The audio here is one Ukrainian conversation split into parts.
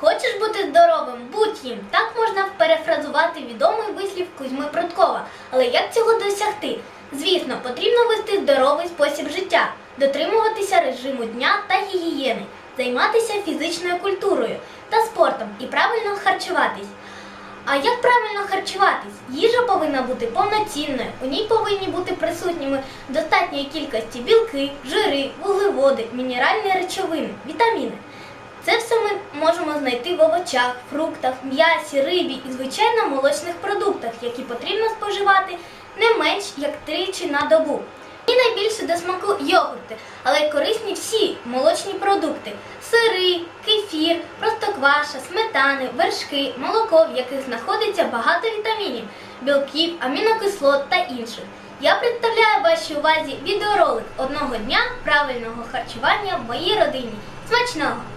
Хочеш бути здоровим? Будь їм. Так можна перефразувати відомий вислів Кузьми Прудкова. Але як цього досягти? Звісно, потрібно вести здоровий спосіб життя, дотримуватися режиму дня та гігієни, займатися фізичною культурою та спортом і правильно харчуватись. А як правильно харчуватись? Їжа повинна бути повноцінною. У ній повинні бути присутніми достатньої кількості білки, жири, вуглеводи, мінеральні речовини, вітаміни. Знайти в овочах, фруктах, м'ясі, рибі і звичайно молочних продуктах, які потрібно споживати не менш як тричі на добу. Мені найбільше до смаку йогурти, але корисні всі молочні продукти: сири, кефір, простокваша, сметани, вершки, молоко, в яких знаходиться багато вітамінів, білків, амінокислот та інших. Я представляю вашій увазі відеоролик одного дня правильного харчування в моїй родині. Смачного!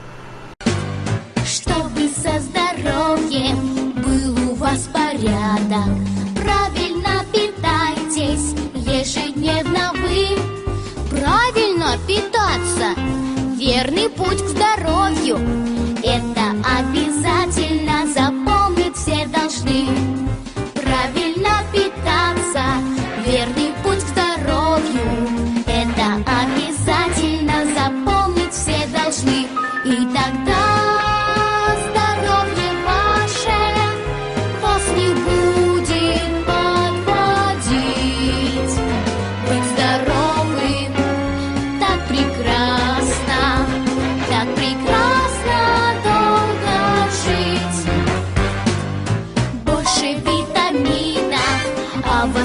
Порядок. Правильно питайтесь ежедневно вы. Правильно питаться – верный путь к здоровью. Это обязательно запомнить все должны. Правильно питаться – верный путь к здоровью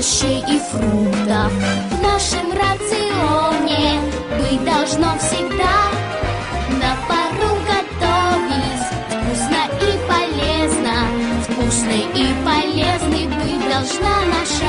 овощей и фруктов. В нашем рационе быть должно всегда. На пару готовить вкусно и полезно. Вкусной и полезной быть должна наша